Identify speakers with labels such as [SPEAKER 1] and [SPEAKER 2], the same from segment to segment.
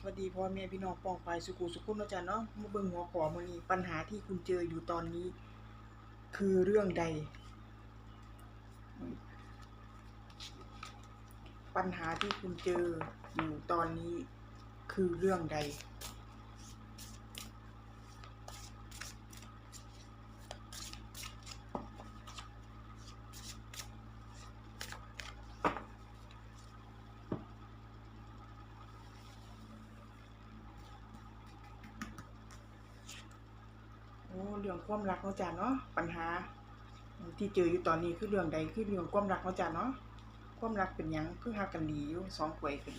[SPEAKER 1] สวัสดีพ่อแม่พี่น้องปองไปสุขุสุขุนเนาะจ๊ะเนาะมาเบิ่งหัวข้อมื่อนี้ปัญหาที่คุณเจออยู่ตอนนี้ คือเรื่องใด ปัญหาที่คุณเจออยู่ตอนนี้คือเรื่องใด เรื่องความรักเนาะจ๊ะเนาะปัญหา ที่เจออยู่ตอนนี้คือเรื่องใดคือเรื่องความรักเนาะจ๊ะเนาะความรักเป็นยังคือฮักกันดีอยู่สองป่วยกัน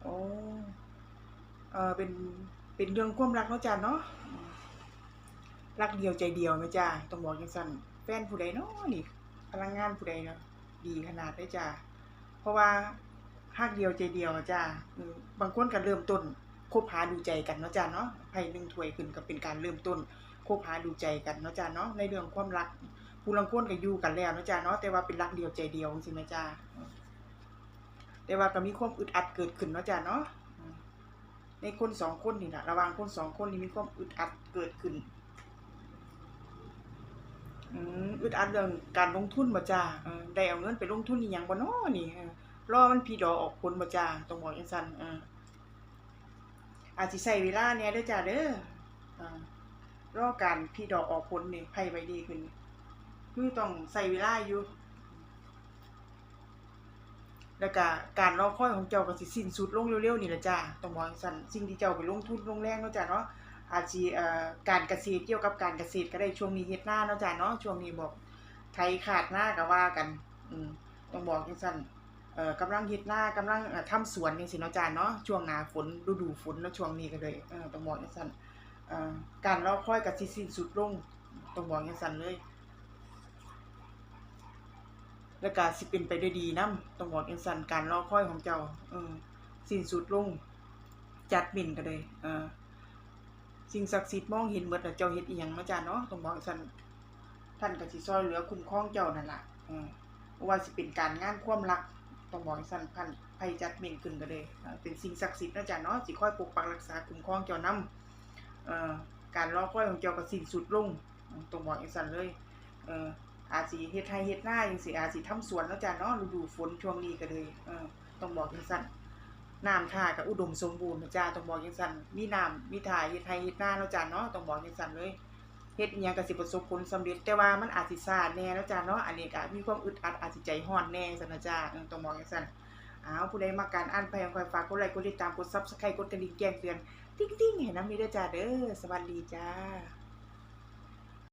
[SPEAKER 1] โอ้เออเป็นเป็นเรื่องความรักเนาะจ๊ะเนาะรักเดียวใจเดียวนะจ๊ะต้องบอกจังซั่นแฟนผู้ใดเนาะนี่พลังงานผู้ใดเนาะดีขนาดได้จ้ะเพราะว่าฮักเดียวใจเดียวจ้ะบางคนก็เริ่มต้น คบหาดูใจกันเนาะจ้าเนาะไพ่หนึ่งถ้วยขึ้นก็เป็นการเริ่มต้นคบหาดูใจกันเนาะจ้าเนาะในเรื่องความรักผู้ลังคนก็อยู่กันแล้วเนาะจ้าเนาะแต่ว่าเป็นรักเดียวใจเดียวจริงๆนะจ้าแต่ว่าก็มีความอึดอัดเกิดขึ้นเนาะจ้าเนาะในคนสองคนนี่นะระหว่างคนสองคนนี่มีความอึดอัดเกิดขึ้นอืมอึดอัดเรื่องการลงทุนบ่จ้าเออได้เอาเงินไปลงทุนอีหยังบ่นาะนี่รอมันพีดอออกผลบ่จ้าต้องบอกจังซั่น อาจสิใช้เวลาเนี่ยเด้อจ้าเด้อรอการพี่ดอกออกผลเนี่ยไผไว้ดีขึ้นคือต้องใช้เวลาอยู่ แล้วก็การรอคอยของเจ้าก็สิสิ้นสุดลงเร็วๆนี่แหละจ้าต้องบอกจังซั่นสิ่งที่เจ้าไปลงทุนลงแรงเนาะจ้าเนาะอาจสิเอ่อการเกษตรเกี่ยวกับการเกษตรก็ได้ช่วงนี้เฮ็ดนาเนาะจ้าเนาะช่วงนี้บอกไถขาดหน้าก็ว่ากัน อืมต้องบอกจังซั่น กำลังเฮ็ดนากำลังเอ่อทำสวนจังซี่เนาะจ้าเนาะช่วงหน้าฝนฤดูฝนเนาะช่วงนี้ก็เลยเออต้องบอกจังซั่นเอ่อการรอคอยก็สิสิ้นสุดลงต้องบอกจังซั่นเลย แล้วก็สิเป็นไปด้วยดีนํต้องบอกจังซั่นการรอคอยของเจ้าเออสิ้นสุดลงจัดมินก็เลยเออสิ่งศักดิ์สิทธิ์มองเห็นหมดเจ้าเฮ็ดอีหยังเนาะจ้าเนาะต้องบอกจังซั่นท่านก็สิช่วยเหลือคุ้มครองเจ้านั่นล่ะเออบ่ว่าสิเป็นการงานความรัก ต้องบอกให้สั้นพันภัยจัดเม่นขึ้นก็เลยอ่าเป็นสิ่งศักดิ์สิทธิ์นะจ๊ะเนาะสิคอยปกปักรักษาคุ้มครองเจ้านำเอ่อการรอคอยของเจ้าก็สิ้นสุดลงต้องบอกให้สั้นเลยเอ่ออาสิเฮ็ดไร่เฮ็ดนาจังซี่อาสิทำสวนนะจ๊ะเนาะฤดูฝนช่วงนี้ก็เลยเออต้องบอกจังซั่นน้ำท่าก็อุดมสมบูรณ์นะจ๊ะต้องบอกจังซั่นมีน้ำมีท่าเฮ็ดไร่เฮ็ดนานะจ๊ะเนาะต้องบอกจังซั่นเลย เฮ็ดอิหยังก็สิประสบผลสำเร็จ แต่ว่ามันอาจสิซ่าแน่แล้วจ้าเนาะอันนี้ก็มีความอึดอัดอาจสิใจร้อนแน่ซั่นนะจ้าเออต้องบอย่างซั่นอ้าวผู้ใดมาการอ่านไผของคอยฝากกดไลค์กดติดตามกด Subscribe กดกระดิ่งแจ้งเตือน ติ๊งๆให้นำนี้เด้อจ้าเด้อสวัสดีจ้า